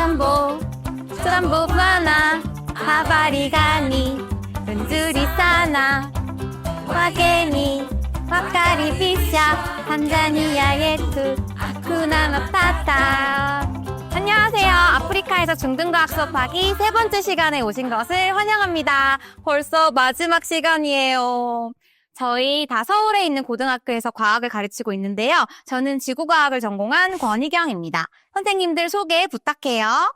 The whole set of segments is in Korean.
Sambo, Sambo plana, Havarigani, Unzuri sana, Wageni, Wakari bisha, Tanzania yetu, Hakuna Matata. 안녕하세요. 아프리카에서 중등과학 수업하기 세 번째 시간에 오신 것을 환영합니다. 벌써 마지막 시간이에요. 저희 다 서울에 있는 고등학교에서 과학을 가르치고 있는데요. 저는 지구과학을 전공한 권희경입니다. 선생님들 소개 부탁해요.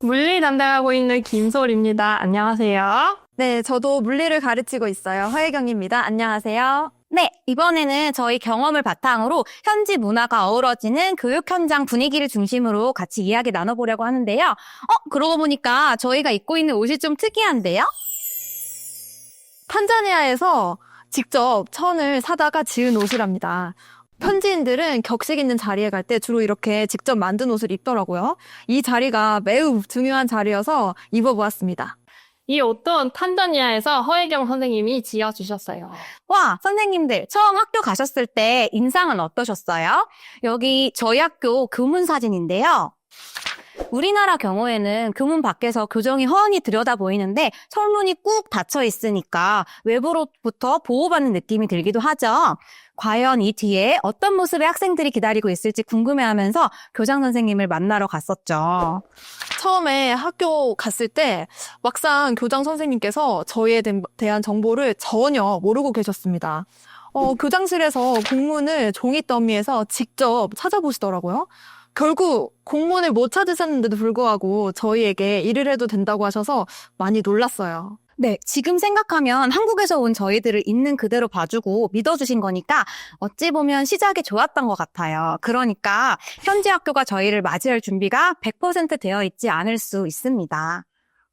물리 담당하고 있는 김솔입니다. 안녕하세요. 네, 저도 물리를 가르치고 있어요. 허혜경입니다. 안녕하세요. 네, 이번에는 저희 경험을 바탕으로 현지 문화가 어우러지는 교육 현장 분위기를 중심으로 같이 이야기 나눠보려고 하는데요. 어, 그러고 보니까 저희가 입고 있는 옷이 좀 특이한데요? 탄자니아에서 직접 천을 사다가 지은 옷이랍니다. 현지인들은 격식 있는 자리에 갈 때 주로 이렇게 직접 만든 옷을 입더라고요. 이 자리가 매우 중요한 자리여서 입어보았습니다. 이 옷도 탄자니아에서 허혜경 선생님이 지어주셨어요. 와, 선생님들, 처음 학교 가셨을 때 인상은 어떠셨어요? 여기 저희 학교 교문 사진인데요. 우리나라 경우에는 교문 밖에서 교정이 훤히 들여다 보이는데 철문이 꾹 닫혀 있으니까 외부로부터 보호받는 느낌이 들기도 하죠. 과연 이 뒤에 어떤 모습의 학생들이 기다리고 있을지 궁금해하면서 교장 선생님을 만나러 갔었죠. 처음에 학교 갔을 때 막상 교장 선생님께서 저희에 대- 대한 정보를 전혀 모르고 계셨습니다. 어, 교장실에서 공문을 종이 더미에서 직접 찾아보시더라고요. 결국 공문을 못 찾으셨는데도 불구하고 저희에게 일을 해도 된다고 하셔서 많이 놀랐어요. 네, 지금 생각하면 한국에서 온 저희들을 있는 그대로 봐주고 믿어주신 거니까 어찌 보면 시작이 좋았던 것 같아요. 그러니까 현지 학교가 저희를 맞이할 준비가 100% 되어 있지 않을 수 있습니다.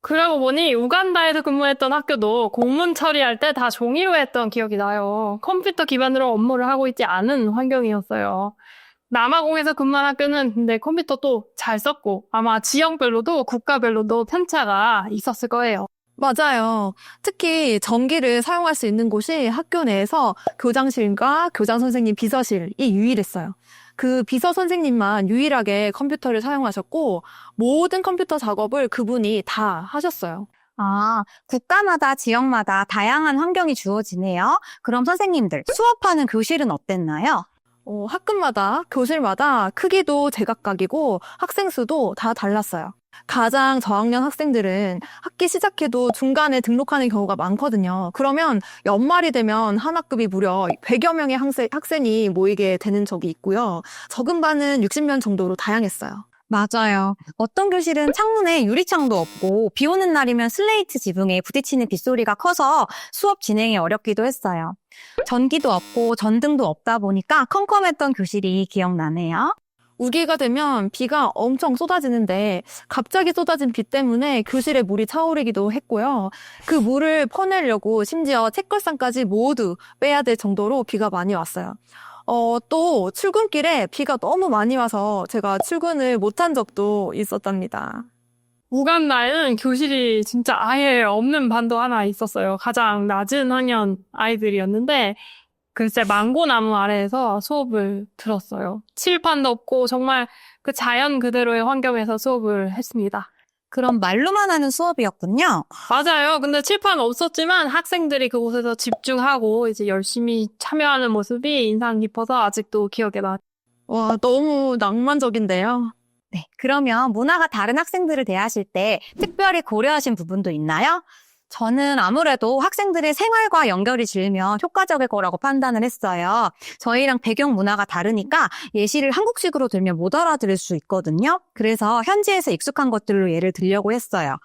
그러고 보니 우간다에서 근무했던 학교도 공문 처리할 때 다 종이로 했던 기억이 나요. 컴퓨터 기반으로 업무를 하고 있지 않은 환경이었어요. 남아공에서 근무한 학교는 근데 컴퓨터도 잘 썼고 아마 지역별로도 국가별로도 편차가 있었을 거예요. 맞아요. 특히 전기를 사용할 수 있는 곳이 학교 내에서 교장실과 교장 선생님 비서실이 유일했어요. 그 비서 선생님만 유일하게 컴퓨터를 사용하셨고 모든 컴퓨터 작업을 그분이 다 하셨어요. 아, 국가마다 지역마다 다양한 환경이 주어지네요. 그럼 선생님들, 수업하는 교실은 어땠나요? 어, 학급마다 교실마다 크기도 제각각이고 학생 수도 다 달랐어요. 가장 저학년 학생들은 학기 시작해도 중간에 등록하는 경우가 많거든요. 그러면 연말이 되면 한 학급이 무려 100여 명의 학생, 학생 이 모이게 되는 적이 있고요. 적은 반은 60명 정도로 다양했어요. 맞아요. 어떤 교실은 창문에 유리창도 없고 비 오는 날이면 슬레이트 지붕에 부딪히는 빗소리가 커서 수업 진행이 어렵기도 했어요. 전기도 없고 전등도 없다 보니까 컴컴했던 교실이 기억나네요. 우기가 되면 비가 엄청 쏟아지는데 갑자기 쏟아진 비 때문에 교실에 물이 차오르기도 했고요. 그 물을 퍼내려고 심지어 책걸상까지 모두 빼야 될 정도로 비가 많이 왔어요. 어, 또 출근길에 비가 너무 많이 와서 제가 출근을 못한 적도 있었답니다. 우간다에는 교실이 진짜 아예 없는 반도 하나 있었어요. 가장 낮은 학년 아이들이었는데, 글쎄, 망고나무 아래에서 수업을 들었어요. 칠판도 없고, 정말 그 자연 그대로의 환경에서 수업을 했습니다. 그럼 말로만 하는 수업이었군요. 맞아요. 근데 칠판 없었지만 학생들이 그곳에서 집중하고 이제 열심히 참여하는 모습이 인상 깊어서 아직도 기억에 나. 와, 너무 낭만적인데요. 네. 그러면 문화가 다른 학생들을 대하실 때 특별히 고려하신 부분도 있나요? 저는 아무래도 학생들의 생활과 연결이 지으면 효과적일 거라고 판단을 했어요. 저희랑 배경 문화가 다르니까 예시를 한국식으로 들면 못 알아들을 수 있거든요. 그래서 현지에서 익숙한 것들로 예를 들려고 했어요.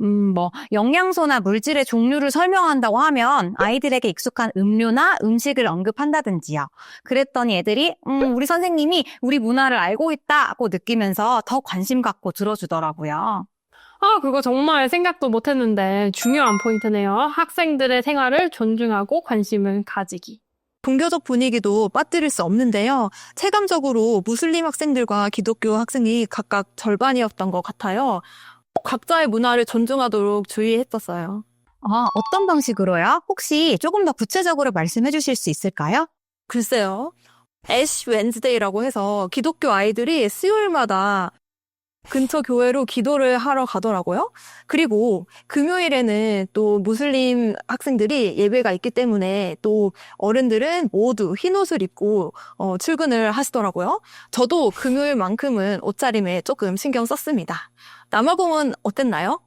음, 뭐, 영양소나 물질의 종류를 설명한다고 하면 아이들에게 익숙한 음료나 음식을 언급한다든지요. 그랬더니 애들이, 음, 우리 선생님이 우리 문화를 알고 있다고 느끼면서 더 관심 갖고 들어주더라고요. 아, 그거 정말 생각도 못 했는데 중요한 포인트네요. 학생들의 생활을 존중하고 관심을 가지기. 종교적 분위기도 빠뜨릴 수 없는데요. 체감적으로 무슬림 학생들과 기독교 학생이 각각 절반이었던 것 같아요. 각자의 문화를 존중하도록 주의했었어요. 아, 어떤 방식으로요? 혹시 조금 더 구체적으로 말씀해 주실 수 있을까요? 글쎄요. 애쉬 웬즈데이라고 해서 기독교 아이들이 수요일마다 근처 교회로 기도를 하러 가더라고요. 그리고 금요일에는 또 무슬림 학생들이 예배가 있기 때문에 또 어른들은 모두 흰 옷을 입고 어, 출근을 하시더라고요. 저도 금요일만큼은 옷차림에 조금 신경 썼습니다. 남아공은 어땠나요?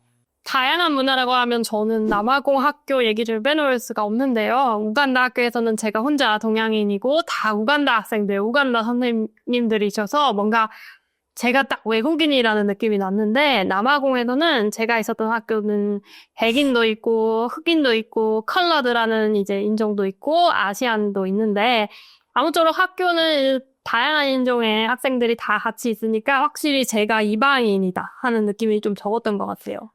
다양한 문화라고 하면 저는 남아공 학교 얘기를 빼놓을 수가 없는데요. 우간다 학교에서는 제가 혼자 동양인이고 다 우간다 학생들, 우간다 선생님들이셔서 뭔가 제가 딱 외국인이라는 느낌이 났는데 남아공에서는 제가 있었던 학교는 백인도 있고 흑인도 있고 컬러드라는 이제 인종도 있고 아시안도 있는데 아무쪼록 학교는 다양한 인종의 학생들이 다 같이 있으니까 확실히 제가 이방인이다 하는 느낌이 좀 적었던 것 같아요.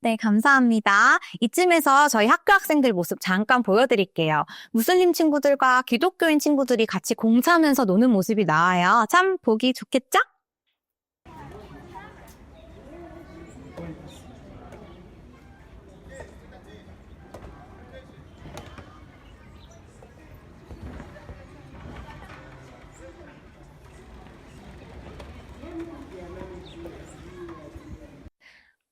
네, 감사합니다. 이쯤에서 저희 학교 학생들 모습 잠깐 보여드릴게요. 무슬림 친구들과 기독교인 친구들이 같이 공차면서 노는 모습이 나와요. 참 보기 좋겠죠?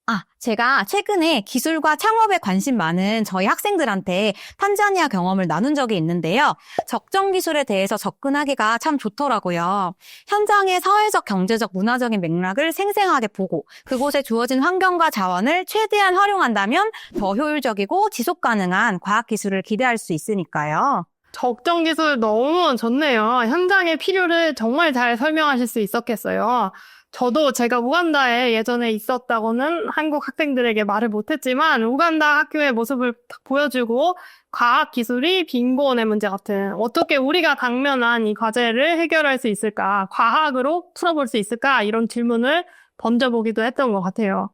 아, 제가 최근에 기술과 창업에 관심 많은 저희 학생들한테 탄자니아 경험을 나눈 적이 있는데요. 적정 기술에 대해서 접근하기가 참 좋더라고요. 현장의 사회적, 경제적, 문화적인 맥락을 생생하게 보고 그곳에 주어진 환경과 자원을 최대한 활용한다면 더 효율적이고 지속 가능한 과학 기술을 기대할 수 있으니까요. 적정 기술 너무 좋네요. 현장의 필요를 정말 잘 설명하실 수 있었겠어요. 저도 제가 우간다에 예전에 있었다고는 한국 학생들에게 말을 못했지만 우간다 학교의 모습을 딱 보여주고 과학 기술이 빈곤의 문제 같은 어떻게 우리가 당면한 이 과제를 해결할 수 있을까? 과학으로 풀어볼 수 있을까? 이런 질문을 던져보기도 했던 것 같아요.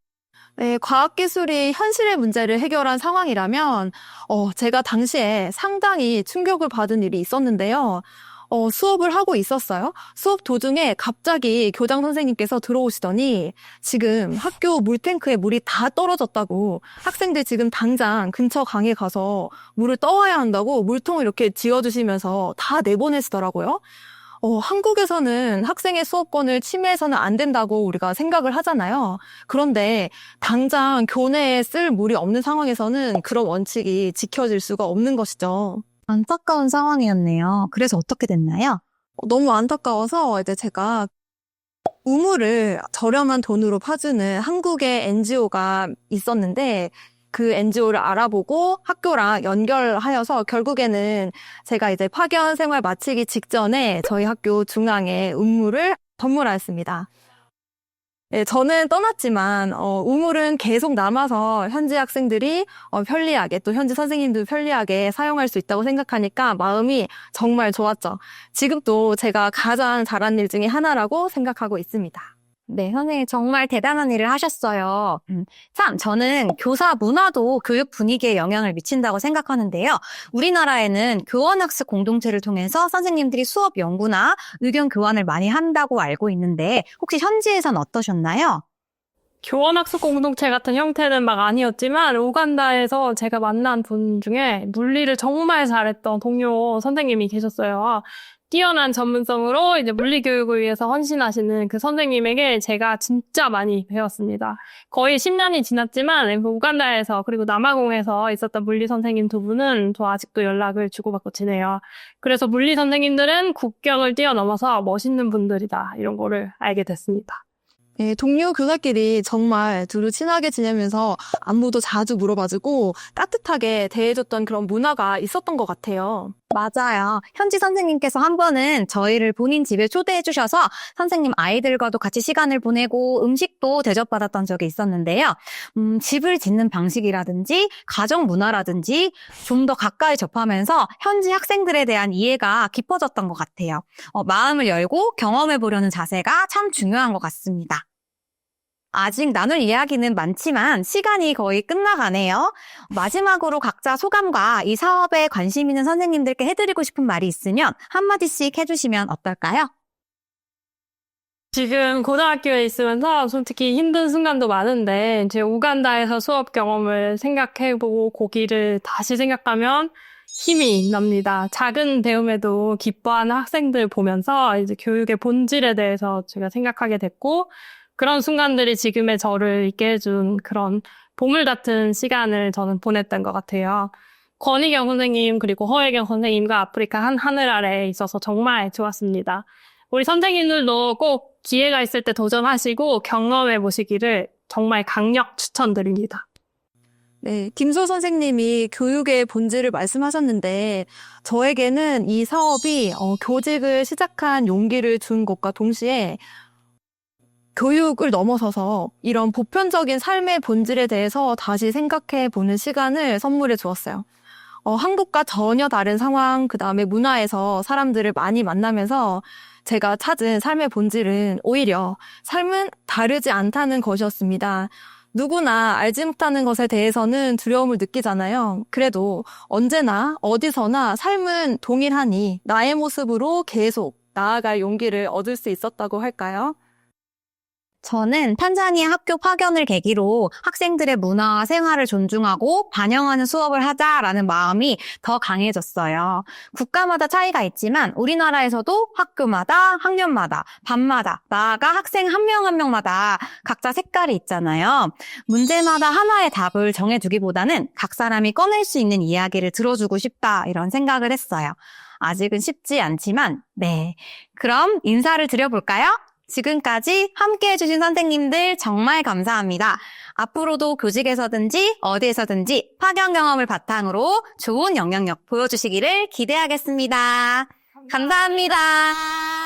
네, 과학기술이 현실의 문제를 해결한 상황이라면, 어, 제가 당시에 상당히 충격을 받은 일이 있었는데요. 어, 수업을 하고 있었어요. 수업 도중에 갑자기 교장 선생님께서 들어오시더니 지금 학교 물탱크에 물이 다 떨어졌다고 학생들 지금 당장 근처 강에 가서 물을 떠와야 한다고 물통을 이렇게 지어주시면서 다 내보내시더라고요. 어, 한국에서는 학생의 수업권을 침해해서는 안 된다고 우리가 생각을 하잖아요. 그런데 당장 교내에 쓸 물이 없는 상황에서는 그런 원칙이 지켜질 수가 없는 것이죠. 안타까운 상황이었네요. 그래서 어떻게 됐나요? 어, 너무 안타까워서 이제 제가 우물을 저렴한 돈으로 파주는 한국의 NGO가 있었는데 그 NGO를 알아보고 학교랑 연결하여서 결국에는 제가 이제 파견 생활 마치기 직전에 저희 학교 중앙에 우물을 선물하였습니다. 네, 저는 떠났지만 어, 우물은 계속 남아서 현지 학생들이 어, 편리하게 또 현지 선생님도 편리하게 사용할 수 있다고 생각하니까 마음이 정말 좋았죠. 지금도 제가 가장 잘한 일 중에 하나라고 생각하고 있습니다. 네, 선생님 정말 대단한 일을 하셨어요. 음, 참, 저는 교사 문화도 교육 분위기에 영향을 미친다고 생각하는데요. 우리나라에는 교원학습 공동체를 통해서 선생님들이 수업 연구나 의견 교환을 많이 한다고 알고 있는데 혹시 현지에선 어떠셨나요? 교원학습 공동체 같은 형태는 막 아니었지만 우간다에서 제가 만난 분 중에 물리를 정말 잘했던 동료 선생님이 계셨어요. 뛰어난 전문성으로 이제 물리 교육을 위해서 헌신하시는 그 선생님에게 제가 진짜 많이 배웠습니다. 거의 10년이 지났지만 우간다에서 그리고 남아공에서 있었던 물리 선생님 두 분은 저 아직도 연락을 주고받고 지내요. 그래서 물리 선생님들은 국경을 뛰어넘어서 멋있는 분들이다 이런 거를 알게 됐습니다. 예, 동료 교사끼리 정말 두루 친하게 지내면서 안부도 자주 물어봐주고 따뜻하게 대해줬던 그런 문화가 있었던 것 같아요. 맞아요. 현지 선생님께서 한 번은 저희를 본인 집에 초대해 주셔서 선생님 아이들과도 같이 시간을 보내고 음식도 대접받았던 적이 있었는데요. 음, 집을 짓는 방식이라든지 가정 문화라든지 좀 더 가까이 접하면서 현지 학생들에 대한 이해가 깊어졌던 것 같아요. 어, 마음을 열고 경험해 보려는 자세가 참 중요한 것 같습니다. 아직 나눌 이야기는 많지만 시간이 거의 끝나가네요. 마지막으로 각자 소감과 이 사업에 관심 있는 선생님들께 해드리고 싶은 말이 있으면 한마디씩 해주시면 어떨까요? 지금 고등학교에 있으면서 솔직히 힘든 순간도 많은데 이제 우간다에서 수업 경험을 생각해보고 고기를 다시 생각하면 힘이 납니다. 작은 배움에도 기뻐하는 학생들 보면서 이제 교육의 본질에 대해서 제가 생각하게 됐고 그런 순간들이 지금의 저를 있게 해준 그런 보물 같은 시간을 저는 보냈던 것 같아요. 권희경 선생님 그리고 허혜경 선생님과 아프리카 한 하늘 아래에 있어서 정말 좋았습니다. 우리 선생님들도 꼭 기회가 있을 때 도전하시고 경험해 보시기를 정말 강력 추천드립니다. 네, 김소 선생님이 교육의 본질을 말씀하셨는데, 저에게는 이 사업이 어, 교직을 시작한 용기를 준 것과 동시에 교육을 넘어서서 이런 보편적인 삶의 본질에 대해서 다시 생각해 보는 시간을 선물해 주었어요. 어, 한국과 전혀 다른 상황, 그 다음에 문화에서 사람들을 많이 만나면서 제가 찾은 삶의 본질은 오히려 삶은 다르지 않다는 것이었습니다. 누구나 알지 못하는 것에 대해서는 두려움을 느끼잖아요. 그래도 언제나 어디서나 삶은 동일하니 나의 모습으로 계속 나아갈 용기를 얻을 수 있었다고 할까요? 저는 탄자니아 학교 파견을 계기로 학생들의 문화와 생활을 존중하고 반영하는 수업을 하자라는 마음이 더 강해졌어요. 국가마다 차이가 있지만 우리나라에서도 학교마다, 학년마다, 반마다, 나아가 학생 한 명한 명마다 각자 색깔이 있잖아요. 문제마다 하나의 답을 정해두기보다는 각 사람이 꺼낼 수 있는 이야기를 들어주고 싶다 이런 생각을 했어요. 아직은 쉽지 않지만, 네. 그럼 인사를 드려볼까요? 지금까지 함께 해주신 선생님들 정말 감사합니다. 앞으로도 교직에서든지 어디에서든지 파견 경험을 바탕으로 좋은 영향력 보여주시기를 기대하겠습니다 감사합니다.